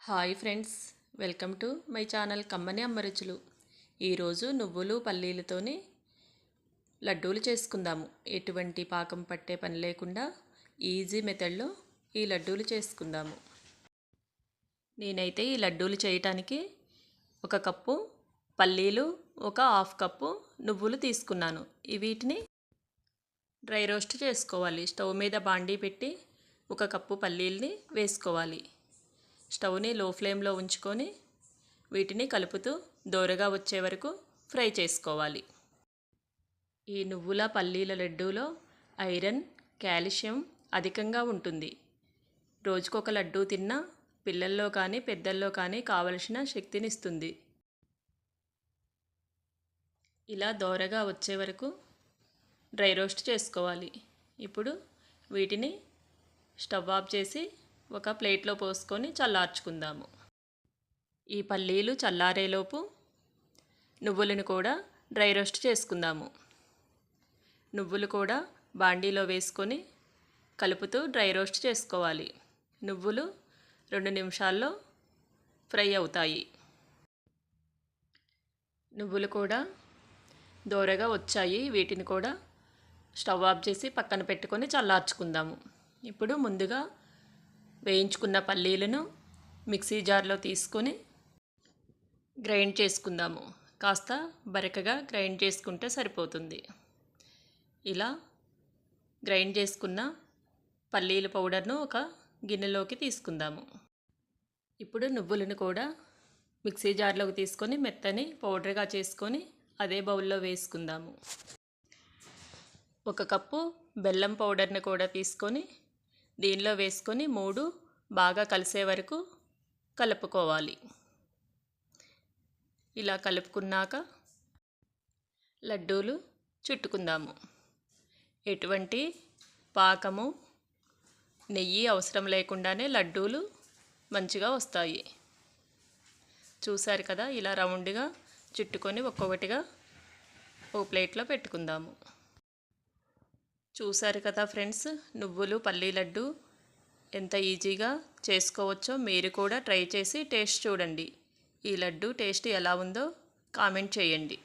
Hi friends welcome to my channel కమ్మని అమ్మరుచులు. ఈరోజు నువ్వులు పల్లీలతోని లడ్డూలు చేసుకుందాము. ఎటువంటి పాకం పట్టే పని లేకుండా ఈజీ మెథడ్లో ఈ లడ్డూలు చేసుకుందాము. నేనైతే ఈ లడ్డూలు చేయటానికి ఒక కప్పు పల్లీలు ఒక హాఫ్ కప్పు నువ్వులు తీసుకున్నాను. వీటిని డ్రై రోస్ట్ చేసుకోవాలి. స్టవ్ మీద బాండీ పెట్టి ఒక కప్పు పల్లీల్ని వేసుకోవాలి. స్టవ్ని లో ఫ్లేమ్లో ఉంచుకొని వీటిని కలుపుతూ దోరగా వచ్చే వరకు ఫ్రై చేసుకోవాలి. ఈ నువ్వుల పల్లీల లడ్డూలో ఐరన్ కాల్షియం అధికంగా ఉంటుంది. రోజుకొక లడ్డూ తిన్నా పిల్లల్లో కానీ పెద్దల్లో కానీ కావలసిన శక్తినిస్తుంది. ఇలా దోరగా వచ్చే వరకు డ్రై రోస్ట్ చేసుకోవాలి. ఇప్పుడు వీటిని స్టవ్ ఆఫ్ చేసి ఒక ప్లేట్లో పోసుకొని చల్లార్చుకుందాము. ఈ పల్లీలు చల్లారేలోపు నువ్వులను కూడా డ్రై రోస్ట్ చేసుకుందాము. నువ్వులు కూడా బాండీలో వేసుకొని కలుపుతూ డ్రై రోస్ట్ చేసుకోవాలి. నువ్వులు రెండు నిమిషాల్లో ఫ్రై అవుతాయి. నువ్వులు కూడా దోరగా వచ్చాయి. వీటిని కూడా స్టవ్ ఆఫ్ చేసి పక్కన పెట్టుకొని చల్లార్చుకుందాము. ఇప్పుడు ముందుగా వేయించుకున్న పల్లీలను మిక్సీ జార్లో తీసుకొని గ్రైండ్ చేసుకుందాము. కాస్త బరకగా గ్రైండ్ చేసుకుంటే సరిపోతుంది. ఇలా గ్రైండ్ చేసుకున్న పల్లీల పౌడర్ను ఒక గిన్నెలోకి తీసుకుందాము. ఇప్పుడు నువ్వులను కూడా మిక్సీ జార్లోకి తీసుకొని మెత్తని పౌడర్గా చేసుకొని అదే బౌల్లో వేసుకుందాము. ఒక కప్పు బెల్లం పౌడర్ని కూడా తీసుకొని దీనిలో వేసుకొని మూడు బాగా కలిసే వరకు కలుపుకోవాలి. ఇలా కలుపుకున్నాక లడ్డూలు చుట్టుకుందాము. ఎటువంటి పాకము నెయ్యి అవసరం లేకుండానే లడ్డూలు మంచిగా వస్తాయి. చూశారు కదా ఇలా రౌండ్గా చుట్టుకొని ఒక్కొక్కటిగా ఓ ప్లేట్లో పెట్టుకుందాము. చూసారు కదా ఫ్రెండ్స్ నువ్వులు పల్లీ లడ్డు ఎంత ఈజీగా చేసుకోవచ్చో మీరు కూడా ట్రై చేసి టేస్ట్ చూడండి. ఈ లడ్డు టేస్ట్ ఎలా ఉందో కామెంట్ చేయండి.